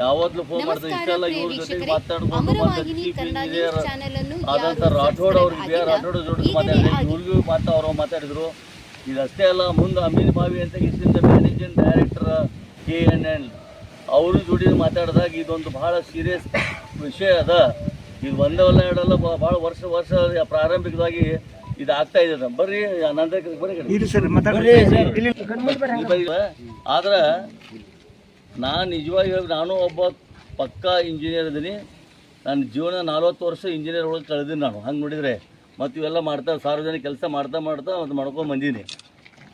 ಯಾವತ್ತೂ ಫೋನ್ ಇದ್ದೇನೆ. ನಮಸ್ಕಾರ ಇಷ್ಟೆಲ್ಲ ಪ್ರಿಯ ಇವ್ರ ಜೊತೆ ಮಾತಾಡ್ಕೊಂಡು ಆದಂಥ ರಾಠೋಡ್ ಅವ್ರಿಗೆ ಬಿ ಆರ್ subscribe ರಾಠೋಡ್ ಜೊತೆ. ಮಾತಾಡಿದ್ರು ಇವ್ರಿಗೂ ಮಾತಾ ಅವರು ಮಾತಾಡಿದ್ರು. ಇದಷ್ಟೇ ಅಲ್ಲ ಮುಂದೆ ಅಮೀನ್ ಬಾವಿ ಅಂತ ಇಷ್ಟಿಂದ managing director K N N ಅವರು ಜೋಡಿ ಮಾತಾಡಿದಾಗ ಇದೊಂದು ಬಹಳ ಸೀರಿಯಸ್ ವಿಷಯ ಅದ. ಇದು ಒಂದೇ ಅಲ್ಲ ಎರಡಲ್ಲ ಭಾಳ ವರ್ಷ ವರ್ಷ ಪ್ರಾರಂಭಿಕವಾಗಿ ಇದು ಆಗ್ತಾ ಇದೆ ಬರ್ರಿ ನಂತರ ಬರ್ರಿ ಕಡೆ. ಸರ್ ಮಾತಾಡ್ರಿ ಇಲ್ಲಿ ಆದ್ರೆ ನಾನು ನಿಜವಾಗಿ ಹೇಳಿ ನಾನು ಒಬ್ಬ ಪಕ್ಕಾ ಇಂಜಿನಿಯರ್ ಇದ್ದೀನಿ ನನ್ನ ಜೀವನ ನಲ್ವತ್ತು ವರ್ಷ ಇಂಜಿನಿಯರ್ ಒಳಗೆ ಕಳೆದೀನಿ ನಾನು. ಹಂಗೆ ನೋಡಿದರೆ ಮತ್ತು ಇವೆಲ್ಲ ಮಾಡ್ತಾ ಸಾರ್ವಜನಿಕ ಕೆಲಸ ಮಾಡ್ತಾ ಮಾಡ್ತಾ ಅದು ಮಾಡ್ಕೊಂಡು ಬಂದೀನಿ.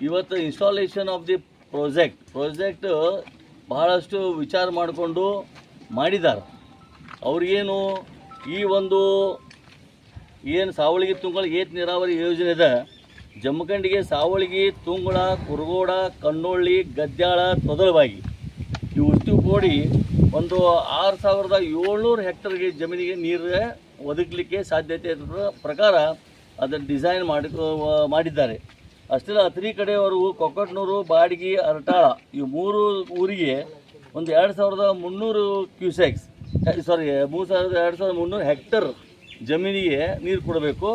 ಇವತ್ತು installation of the project project ಬಹಳಷ್ಟು ವಿಚಾರ ಮಾಡಿಕೊಂಡು ಮಾಡಿದ್ದಾರೆ ಅವ್ರಿಗೇನು ಈ ಒಂದು ಏನು ಸಾವಳಿಗೆ ತುಂಗಳ ಏತ್ ನೀರಾವರಿ ಯೋಜನೆ ಇದೆ? ಜಮಖಂಡಿಗೆ ಸಾವಳಿಗೆ ತುಂಗಳ, ಕುರುಗೋಡ, ಕಣ್ಣೊಳ್ಳಿ, ಗದ್ಯಾಳ ತೊದಲವಾಗಿ. ಇವತ್ತು ಕೂಡಿ ಒಂದು ಆರು ಸಾವಿರದ ಏಳ್ನೂರು ಹೆಕ್ಟರ್ಗೆ ಜಮೀನಿಗೆ ನೀರು ಒದಗಲಿಕ್ಕೆ ಸಾಧ್ಯತೆ ಇರೋ ಪ್ರಕಾರ ಅದನ್ನು ಡಿಸೈನ್ ಮಾಡಿ ಮಾಡಿದ್ದಾರೆ. ಅಷ್ಟೇ ಅತ್ರಿ ಕಡೆಯವರು ಕೊಕ್ಕಟ್ನೂರು, ಬಾಡಿಗೆ, ಅರಟಾಳ ಈ ಮೂರು ಊರಿಗೆ ಒಂದು ಎರಡು ಸಾವಿರದ ಮುನ್ನೂರು ಕ್ಯೂಸೆಕ್ಸ್ ಸಾರಿ ಮೂರು ಸಾವಿರದ ಎರಡು ಸಾವಿರದ ಮುನ್ನೂರು ಹೆಕ್ಟರ್ ಜಮೀನಿಗೆ ನೀರು ಕೊಡಬೇಕು.